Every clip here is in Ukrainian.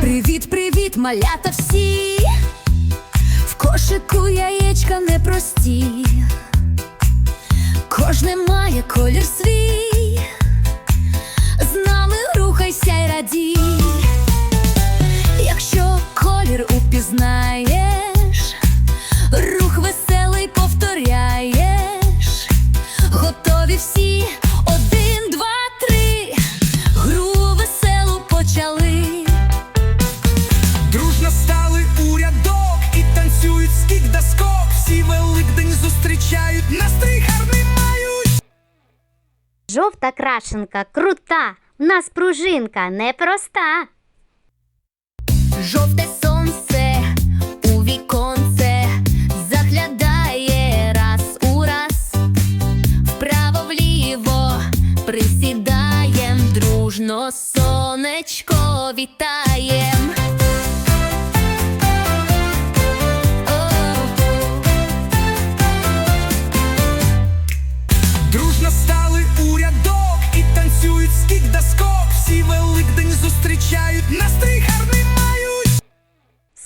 Привіт, привіт, малята всі. В кошику яєчка непрості. Кожне має колір Жовта крашенка крута, в нас пружинка непроста. Жовте сонце у віконце заглядає раз у раз, вправо вліво присідаєм, дружно сонечко вітаєм.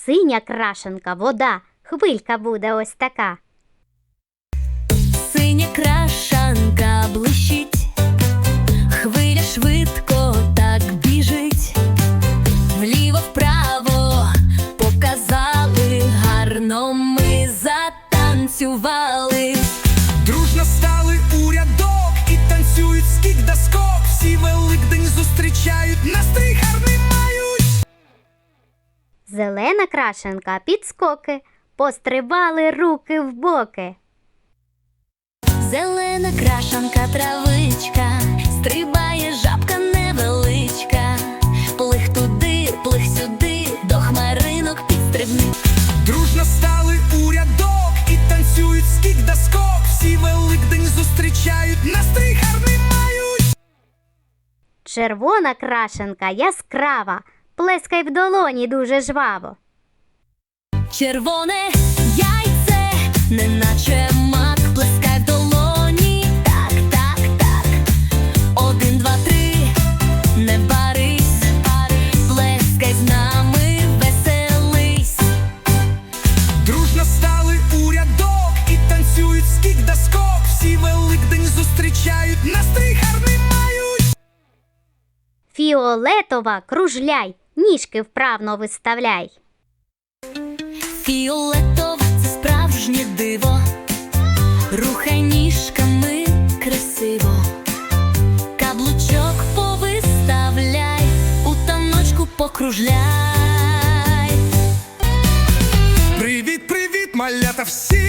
Синя крашенка, вода, хвилька буде ось така. Синя крашанка блищить, хвиля швидко так біжить, вліво вправо показали, гарно ми затанцювали. Дружно стали у рядок і танцюють скік да скок. Всі Великдень зустрічають, настрій. Зелена крашенка підскоки, пострибали руки в боки. Зелена крашанка, травичка, стрибає жабка невеличка, плих туди, плих сюди, до хмаринок підстрибни. Дружно стали у рядок і танцюють скік да скок. Всі Великдень зустрічають, настрій гарний мають. Червона крашенка яскрава, плескай в долоні дуже жваво. Червоне яйце, неначе мак, плескай в долоні. Так, так, так. Один, два, три, не барись, плескай з нами, веселись. Дружно стали у рядок і танцюють скік да скок. Всі Великдень зустрічають, настрій гарний мають. Фіолетова кружляй, ніжки вправно виставляй. Фіолетове це справжнє диво, рухай ніжками красиво, каблучок повиставляй, у таночку покружляй. Привіт, привіт, малята всі.